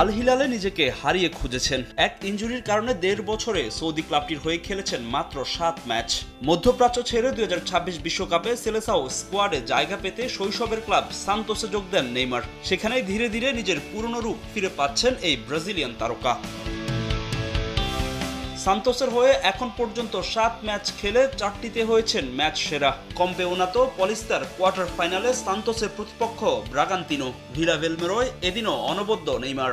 আল হিলালে নিজেকে হারিয়ে খুঁজেছেন। এক ইঞ্জুরির কারণে দেড় বছরে সৌদি ক্লাবটির হয়ে খেলেছেন মাত্র সাত ম্যাচ। মধ্যপ্রাচ্য ছেড়ে দুই হাজার ছাব্বিশ বিশ্বকাপে সেলেসাও স্কোয়াডে জায়গা পেতে শৈশবের ক্লাব সান্তোসে যোগ দেন নেইমার। সেখানেই ধীরে ধীরে নিজের পুরনো রূপ ফিরে পাচ্ছেন এই ব্রাজিলিয়ান তারকা। সান্তোসের হয়ে এখন পর্যন্ত সাত ম্যাচ খেলে চারটিতে হয়েছেন ম্যাচ সেরা। কম্পেওনাতো পলিস্তার কোয়ার্টার ফাইনালে সান্তোসের প্রতিপক্ষ ব্রাগান্তিনো। ভিলা ভেলমেরোয় এদিনও অনবদ্য নেইমার।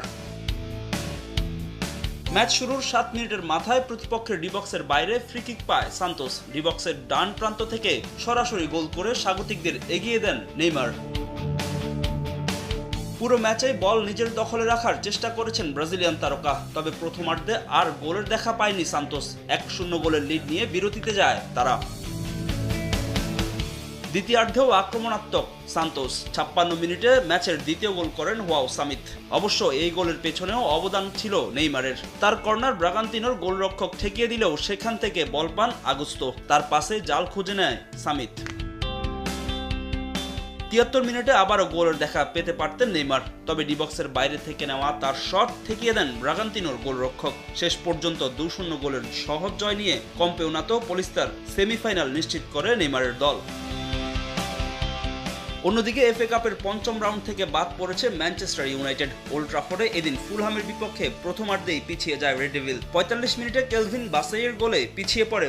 ম্যাচ শুরুর সাত মিনিটের মাথায় প্রতিপক্ষের ডিবক্সের বাইরে ফ্রি কিক পায় সান্তোস। ডিবক্সের ডান প্রান্ত থেকে সরাসরি গোল করে স্বাগতিকদের এগিয়ে দেন নেইমার। পুরো ম্যাচে বল নিজের দখলে রাখার চেষ্টা করেছেন ব্রাজিলিয়ান তারকা। তবে প্রথমার্ধে আর গোলের দেখা পায়নি সান্তোস। এক শূন্য গোলের লিড নিয়ে বিরতিতে যায় তারা। দ্বিতীয়ার্ধেও আক্রমণাত্মক সান্তোস। ছাপ্পান্ন মিনিটে ম্যাচের দ্বিতীয় গোল করেন ওয়াও সামিত। অবশ্য এই গোলের পেছনেও অবদান ছিল নেইমারের। তার কর্নার ব্রাগান্তিনোর গোলরক্ষক ঠেকিয়ে দিলেও সেখান থেকে বল পান আগস্তো। তার পাশে জাল খুঁজে নেয় সামিত। তিয়াত্তর মিনিটে আবারও গোলের দেখা পেতে পারতেন নেইমার। তবে ডিবক্সের বাইরে থেকে নেওয়া তার শট ঠেকিয়ে দেন ব্রাগান্তিনোর গোলরক্ষক। শেষ পর্যন্ত দু শূন্য গোলের সহজ জয় নিয়ে কম্পেওনাতো পলিস্তার সেমিফাইনাল নিশ্চিত করে নেইমারের দল। অন্যদিকে এফএ কাপের পঞ্চম রাউন্ড থেকে বাদ পড়েছে ম্যানচেস্টার ইউনাইটেড। ওল্ড ট্রাফোর্ডে এদিন ফুলহামের বিপক্ষে প্রথমার্ধেই পিছিয়ে যায় রেড ডেভিল। পঁয়তাল্লিশ মিনিটে কেলভিন বাসাইয়ের গোলে পিছিয়ে পড়ে